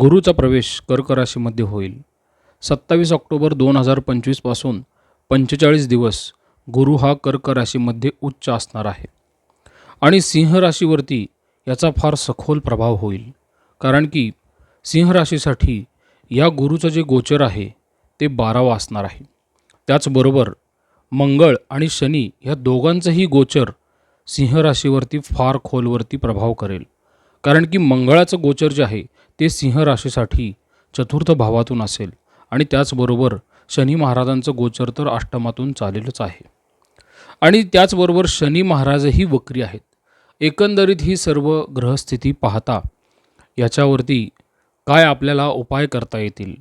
गुरुचा प्रवेश कर्क राशीमध्ये होईल. सत्तावीस ऑक्टोबर दोन हजार पंचवीसपासून पंचेचाळीस दिवस गुरु हा कर्क राशीमध्ये उच्च असणार आहे. आणि सिंह राशीवरती याचा फार सखोल प्रभाव होईल. कारण की सिंह राशीसाठी या गुरुचं जे गोचर आहे ते बारावा असणार आहे. त्याचबरोबर मंगळ आणि शनी ह्या दोघांचंही गोचर सिंह राशीवरती फार खोलवरती प्रभाव करेल. कारण की मंगळाचं गोचर जे आहे ते सिंह राशीसाठी चतुर्थ भावातून असेल आणि त्याचबरोबर शनी महाराजांचं गोचर तर अष्टमातून चालेलच आहे. आणि त्याचबरोबर शनी महाराजही वक्री आहेत. एकंदरीत ही सर्व ग्रहस्थिती पाहता याच्यावरती काय आपल्याला उपाय करता येतील?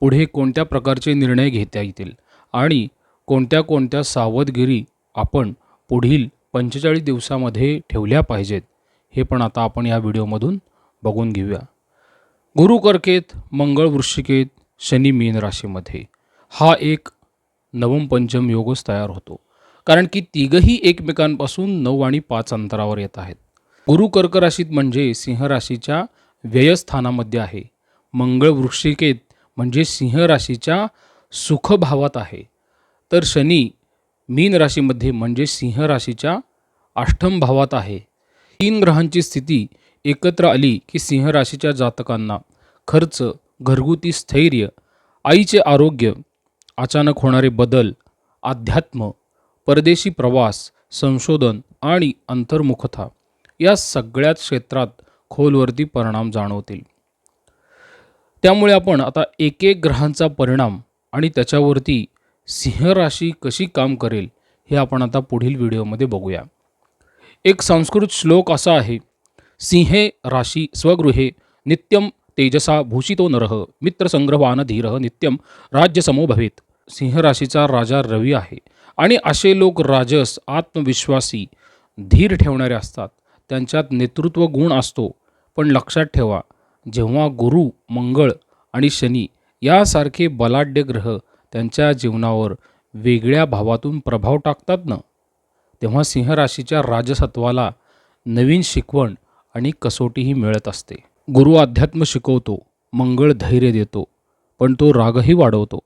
पुढे कोणत्या प्रकारचे निर्णय घेता येतील? आणि कोणत्या कोणत्या सावधगिरी आपण पुढील पंचेचाळीस दिवसामध्ये ठेवल्या पाहिजेत? हे पण आता आपण या व्हिडिओमधून बघून घेऊया. गुरु कर्केत मंगळ वृश्चिकेत शनी मीन राशीमध्ये. हा एक नवम पंचम योगच तयार होतो. कारण की तिघही एकमेकांपासून नऊ आणि पाच अंतरावर येत आहेत. गुरु कर्क राशीत म्हणजे सिंह राशीच्या व्ययस्थानामध्ये आहे. मंगळ वृश्चिकेत म्हणजे सिंह राशीच्या सुखभावात आहे. तर शनी मीन राशीमध्ये म्हणजे सिंह राशीच्या अष्टम भावात आहे. तीन ग्रहांची स्थिती एकत्र आली की सिंह राशीच्या जातकांना खर्च घरगुती स्थैर्य आईचे आरोग्य अचानक होणारे बदल अध्यात्म परदेशी प्रवास संशोधन आणि अंतर्मुखता या सगळ्याच क्षेत्रात खोलवरती परिणाम जाणवतील. त्यामुळे आपण आता एक एक ग्रहांचा परिणाम आणि त्याच्यावरती सिंह राशी कशी काम करेल हे आपण आता पुढील व्हिडिओमध्ये बघूया. एक संस्कृत श्लोक असा आहे सिंहे राशी स्वगृहे नित्यम तेजसा भूषितो नरह मित्रसंग्रहवान धीरः नित्यम राज्यसमो भवेत। सिंह राशीचा राजा रवी आहे आणि असे लोक राजस आत्मविश्वासी धीर ठेवणारे असतात. त्यांच्यात नेतृत्व गुण असतो पण लक्षात ठेवा जेव्हा गुरु मंगळ आणि शनी यासारखे बलाढ्य ग्रह त्यांच्या जीवनावर वेगळ्या भावातून प्रभाव टाकतात ना? तेव्हा सिंह राशीच्या राजसत्वाला नवीन शिकवण आणि कसोटीही मिळत असते. गुरु अध्यात्म शिकवतो मंगळ धैर्य देतो पण तो रागही वाढवतो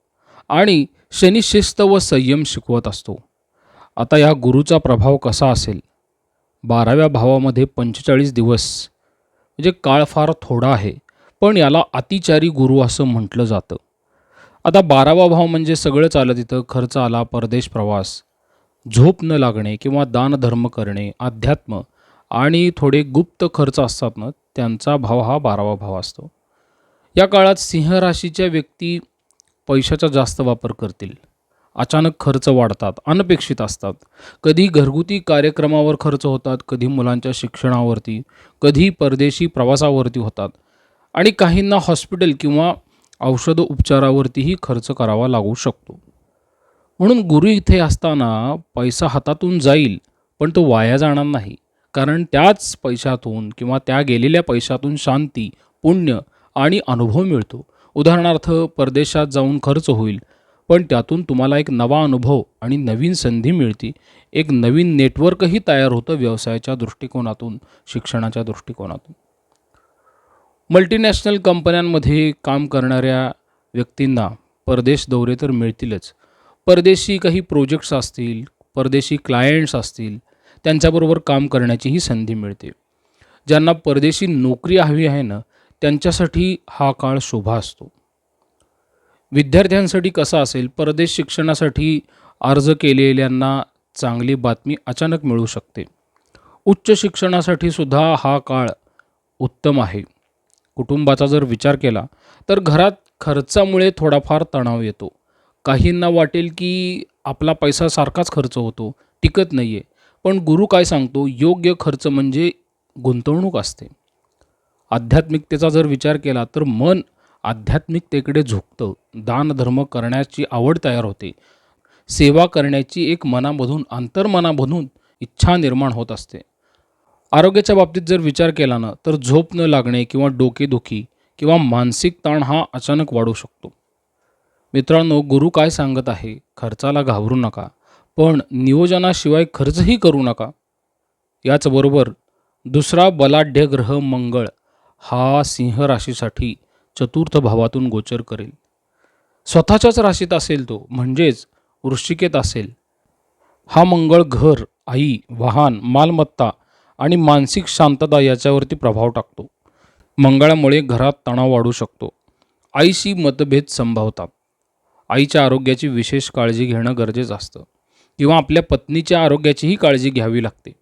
आणि शनी शिस्त व संयम शिकवत असतो. आता या गुरुचा प्रभाव कसा असेल? बाराव्या भावामध्ये पंचेचाळीस दिवस म्हणजे काळ फार थोडा आहे पण याला अतिचारी गुरु असं म्हटलं जातं. आता बारावा भाव म्हणजे सगळंच आलं तिथं खर्च आला परदेश प्रवास झोप न लागणे किंवा दानधर्म करणे अध्यात्म आणि थोडे गुप्त खर्च असतात ना त्यांचा भाव हा बारावा भाव असतो. या काळात सिंह राशीच्या व्यक्ती पैशाचा जास्त वापर करतील. अचानक खर्च वाढतात अनपेक्षित असतात. कधी घरगुती कार्यक्रमावर खर्च होतात कधी मुलांच्या शिक्षणावरती कधी परदेशी प्रवासावरती होतात. आणि काहींना हॉस्पिटल किंवा औषध उपचारावरतीही खर्च करावा लागू शकतो. म्हणून गुरु इथे असताना पैसा हातातून जाईल पण तो वाया जाणार नाही. कारण त्याच पैशातून किंवा त्या गेलेल्या पैशातून शांती पुण्य आणि अनुभव मिळतो. उदाहरणार्थ परदेशात जाऊन खर्च होईल पण त्यातून तुम्हाला एक नवा अनुभव आणि नवीन संधी मिळते. एक नवीन नेटवर्कही तयार होतं व्यवसायाच्या दृष्टिकोनातून शिक्षणाच्या दृष्टिकोनातून. मल्टीनॅशनल कंपन्यांमध्ये काम करणाऱ्या व्यक्तींना परदेश दौरे तर मिळतीलच. परदेशी काही प्रोजेक्ट्स असतील परदेशी क्लायंट्स असतील त्यांच्याबरोबर काम करण्याचीही संधी मिळते. ज्यांना परदेशी नोकरी हवी आहे ना त्यांच्यासाठी हा काळ शोभा असतो. विद्यार्थ्यांसाठी कसा असेल परदेश शिक्षणासाठी अर्ज केलेल्यांना चांगली बातमी अचानक मिळू शकते. उच्च शिक्षणासाठी सुद्धा हा काळ उत्तम आहे. कुटुंबाचा जर विचार केला तर घरात खर्चामुळे थोडाफार तणाव येतो. काहींना वाटेल की आपला पैसा सारखाच खर्च होतो टिकत नाही आहे पण गुरु काय सांगतो योग्य खर्च म्हणजे गुंतवणूक असते. आध्यात्मिकतेचा जर विचार केला तर मन आध्यात्मिकतेकडे झुकतं. दानधर्म करण्याची आवड तयार होते. सेवा करण्याची एक मनामधून अंतर्मनामधून इच्छा निर्माण होत असते. आरोग्याच्या बाबतीत जर विचार केला ना तर झोप न लागणे किंवा डोकेदुखी किंवा मानसिक ताण हा अचानक वाढू शकतो. मित्रांनो गुरु काय सांगत आहे? खर्चाला घाबरू नका. पण नियोजनाशिवाय खर्चही करू नका. याचबरोबर दुसरा बलाढ्य ग्रह मंगळ हा सिंह राशीसाठी चतुर्थ भावातून गोचर करेल. स्वतःच्याच राशीत असेल तो म्हणजेच वृश्चिकेत असेल. हा मंगळ घर आई वाहन मालमत्ता आणि मानसिक शांतता याच्यावरती प्रभाव टाकतो. मंगळामुळे घरात तणाव वाढू शकतो. आईशी मतभेद संभवतात. आईच्या आरोग्याची विशेष काळजी घेणं गरजेचं असतं. किंवा आपल्या पत्नीच्या आरोग्याचीही काळजी घ्यावी लागते.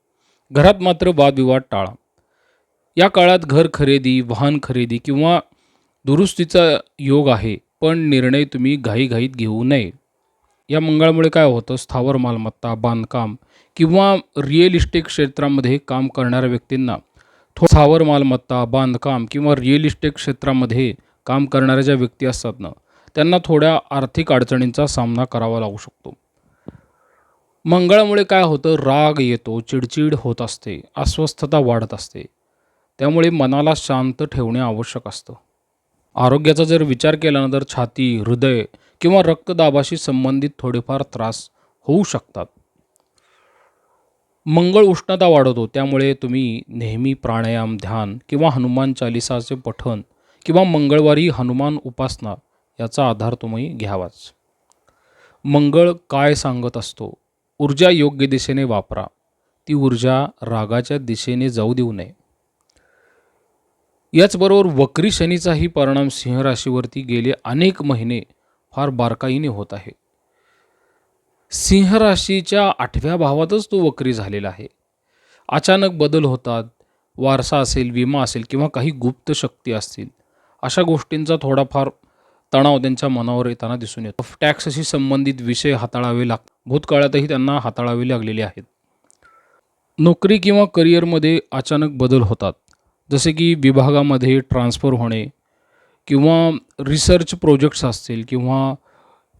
घरात मात्र वादविवाद टाळा. या काळात घर खरेदी वाहन खरेदी किंवा दुरुस्तीचा योग आहे पण निर्णय तुम्ही घाईघाईत घेऊ नये. या मंगळामुळे काय होतं? स्थावर मालमत्ता बांधकाम किंवा रिअल इस्टेट क्षेत्रामध्ये काम करणाऱ्या व्यक्तींना थो स्थावर मालमत्ता बांधकाम किंवा रिअल इस्टेट क्षेत्रामध्ये काम करणाऱ्या ज्या व्यक्ती असतात ना त्यांना थोड्या आर्थिक अडचणींचा सामना करावा लागू शकतो. मंगळामुळे काय होतं? राग येतो चिडचिड होत असते अस्वस्थता वाढत असते. त्यामुळे मनाला शांत ठेवणे आवश्यक असतं. आरोग्याचा जर विचार केला ना तर छाती हृदय किंवा रक्तदाबाशी संबंधित थोडेफार त्रास होऊ शकतात. मंगळ उष्णता वाढवतो त्यामुळे तुम्ही नेहमी प्राणायाम ध्यान किंवा हनुमान चालिसाचे पठण किंवा मंगळवारी हनुमान उपासना याचा आधार तुम्ही घ्यावाच. मंगळ काय सांगत असतो? ऊर्जा योग्य दिशेने वापरा. ती ऊर्जा रागाच्या दिशेने जाऊ देऊ नये. याचबरोबर वक्री शनीचाही परिणाम सिंह राशीवरती गेले अनेक महिने फार बारकाईने होत आहे. सिंह राशीच्या आठव्या भावातच तो वक्री झालेला आहे. अचानक बदल होतात वारसा असेल विमा असेल किंवा काही गुप्त शक्ती असतील अशा गोष्टींचा थोडाफार तणाव त्यांच्या मनावर येताना दिसून येतो. टॅक्सशी संबंधित विषय हाताळावे लाग भूतकाळातही त्यांना हाताळावे लागलेले आहेत. नोकरी किंवा करिअरमध्ये अचानक बदल होतात. जसे की विभागामध्ये ट्रान्सफर होणे किंवा रिसर्च प्रोजेक्ट्स असतील किंवा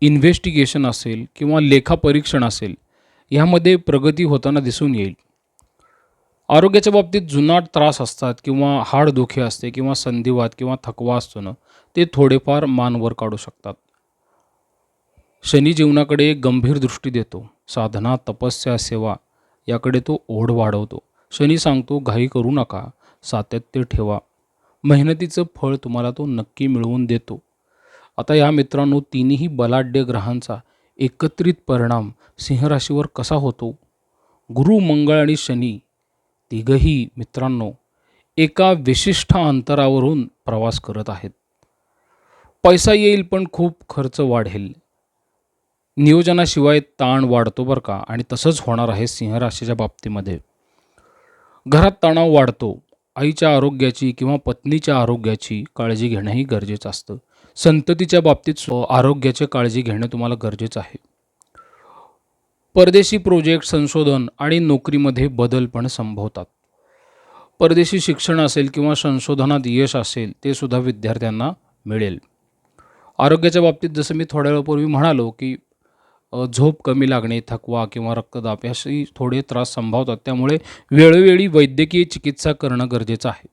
इन्व्हेस्टिगेशन असेल किंवा लेखापरीक्षण असेल ह्यामध्ये प्रगती होताना दिसून येईल. आरोग्याच्या बाबतीत जुनाट त्रास असतात किंवा हाडदुखी असते किंवा संधिवात किंवा थकवा असतो ना ते थोडेफार मानवर काढू शकतात. शनी जीवनाकडे गंभीर दृष्टी देतो. साधना तपस्या सेवा याकडे तो ओढ वाढवतो. शनी सांगतो घाई करू नका. सातत्य ठेवा. मेहनतीचं फळ तुम्हाला तो नक्की मिळवून देतो. आता या मित्रांनो तिन्ही बलाढ्य ग्रहांचा एकत्रित परिणाम सिंहराशीवर कसा होतो? गुरु मंगळ आणि शनी तिघही मित्रांनो एका विशिष्ट अंतरावरून प्रवास करत आहेत. पैसा येईल पण खूप खर्च वाढेल. नियोजनाशिवाय ताण वाढतो बरं का आणि तसंच होणार आहे सिंहराशीच्या बाबतीमध्ये. घरात तणाव वाढतो. आईच्या आरोग्याची किंवा पत्नीच्या आरोग्याची काळजी घेणंही गरजेचं असतं. संततीच्या बाबतीत स्व- आरोग्याची काळजी घेणं तुम्हाला गरजेचं आहे. परदेशी प्रोजेक्ट संशोधन आणि नोकरीमध्ये बदल पण संभवतात. परदेशी शिक्षण असेल किंवा संशोधनात यश असेल ते सुद्धा विद्यार्थ्यांना मिळेल. आरोग्याच्या बाबतीत जसं मी थोड्या वेळापूर्वी म्हणालो की झोप कमी लागणे थकवा किंवा रक्तदाब याशी थोडे त्रास संभावतात. त्यामुळे वेळोवेळी वैद्यकीय चिकित्सा करणं गरजेचं आहे.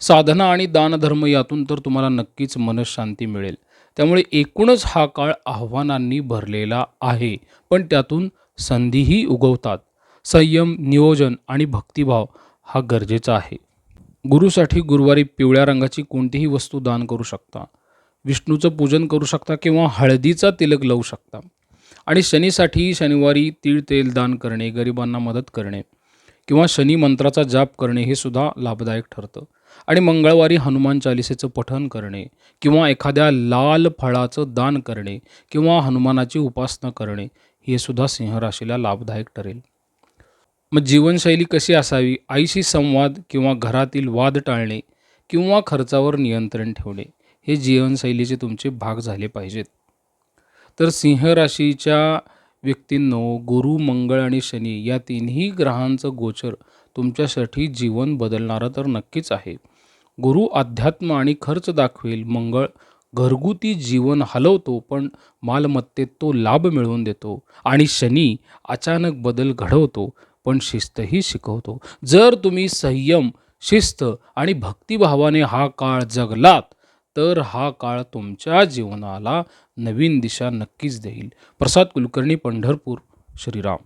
साधना आणि दानधर्म यातून तर तुम्हाला नक्कीच मनशांती मिळेल. त्यामुळे एकूणच हा काळ आव्हानांनी भरलेला आहे. पण त्यातून संधीही उगवतात. संयम नियोजन आणि भक्तिभाव हा गरजेचा आहे. गुरुसाठी गुरुवारी पिवळ्या रंगाची कोणतीही वस्तू दान करू शकता. विष्णूचं पूजन करू शकता किंवा हळदीचा तिलक लावू शकता. आणि शनीसाठी शनिवारी तीळ तेल दान करणे गरिबांना मदत करणे किंवा शनी मंत्राचा जाप करणे हे सुद्धा लाभदायक ठरतं. आणि मंगळवारी हनुमान चालिसेचं पठण करणे किंवा एखाद्या लाल फळाचं दान करणे किंवा हनुमानाची उपासना करणे हे सुद्धा सिंह राशीला लाभदायक ठरेल. मग जीवनशैली कशी असावी? आईशी संवाद किंवा घरातील वाद टाळणे किंवा खर्चावर नियंत्रण ठेवणे? हे जीवनशैलीचे तुमचे भाग झाले पाहिजेत. तर सिंह राशीच्या व्यक्तींनो गुरु मंगळ आणि शनी या तिन्ही ग्रहांचं गोचर तुमच्यासाठी जीवन बदलणारं तर नक्कीच आहे. गुरु अध्यात्म आणि खर्च दाखवेल मंगळ घरगुती जीवन हलवतो पण मालमत्तेत तो लाभ मिळवून देतो आणि शनी अचानक बदल घडवतो पण शिस्तही शिकवतो. जर तुम्ही संयम शिस्त आणि भक्तिभावाने हा काळ जगलात तर हा काळ तुमच्या जीवनाला नवीन दिशा नक्कीच देईल. प्रसाद कुलकर्णी पंढरपूर श्रीराम.